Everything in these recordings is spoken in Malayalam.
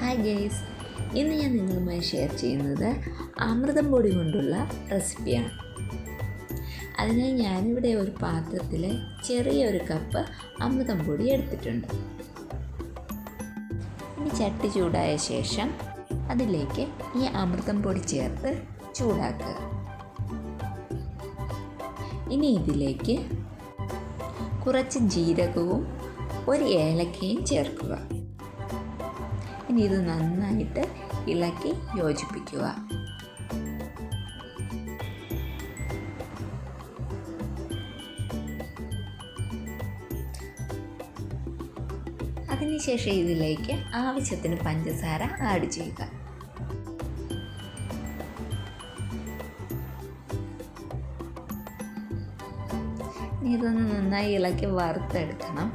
ഹായ് ഗേസ് ഇന്ന് ഞാൻ നിങ്ങളുമായി ഷെയർ ചെയ്യുന്നത് അമൃതം പൊടി കൊണ്ടുള്ള റെസിപ്പിയാണ് അതിനായി ഞാനിവിടെ ഒരു പാത്രത്തിൽ ചെറിയൊരു കപ്പ് അമൃതം പൊടി എടുത്തിട്ടുണ്ട്. ഇനി ചട്ടി ചൂടായ ശേഷം അതിലേക്ക് ഈ അമൃതം പൊടി ചേർത്ത് ചൂടാക്കുക. ഇനി ഇതിലേക്ക് കുറച്ച് ജീരകവും ഒരു ഏലക്കയും ചേർക്കുക. ഇനി ഇത് നന്നായിട്ട് ഇളക്കി യോജിപ്പിക്കുക. അതിനുശേഷം ഇതിലേക്ക് ആവശ്യത്തിന് പഞ്ചസാര ആഡ് ചെയ്യുക. ഇതൊന്ന് നന്നായി ഇളക്കി വറുത്തെടുക്കണം.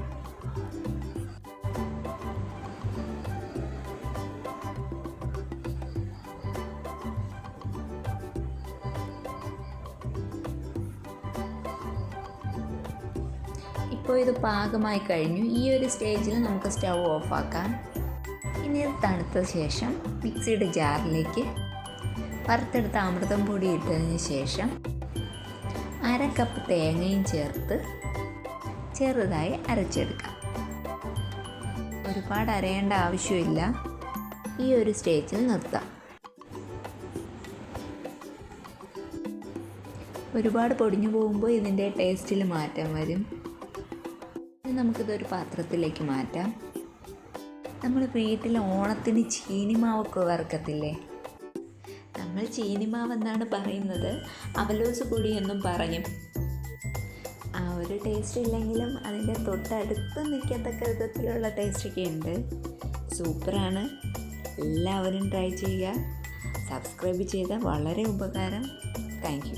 ഇപ്പോൾ ഇത് പാകമായി കഴിഞ്ഞു. ഈ ഒരു സ്റ്റേജിൽ നമുക്ക് സ്റ്റൗ ഓഫാക്കാം. ഇനി തണുത്ത ശേഷം മിക്സിയുടെ ജാറിലേക്ക് വറുത്തെടുത്ത അമൃതം പൊടി ഇട്ടതിന് ശേഷം അര കപ്പ് തേങ്ങയും ചേർത്ത് ചെറുതായി അരച്ചെടുക്കാം. ഒരുപാട് അരയേണ്ട ആവശ്യമില്ല. ഈ ഒരു സ്റ്റേജിൽ നിർത്താം. ഒരുപാട് പൊടിഞ്ഞു പോകുമ്പോൾ ഇതിന്റെ ടേസ്റ്റിൽ മാറ്റം വരും. നമുക്കിതൊരു പാത്രത്തിലേക്ക് മാറ്റാം. നമ്മൾ വീട്ടിൽ ഓണത്തിന് ചീനിമാവൊക്കെ വറുക്കത്തില്ലേ? നമ്മൾ ചീനിമാവെന്നാണ് പറയുന്നത്. അവലോസ് കൂടി എന്നും പറയും. ആ ഒരു ടേസ്റ്റ് ഇല്ലെങ്കിലും അതിന്റെ തൊട്ടടുത്ത് നിൽക്കത്തക്ക വിധത്തിലുള്ള ടേസ്റ്റൊക്കെ ഉണ്ട്. സൂപ്പറാണ്. എല്ലാവരും ട്രൈ ചെയ്യുക. സബ്സ്ക്രൈബ് ചെയ്താൽ വളരെ ഉപകാരം. Thank you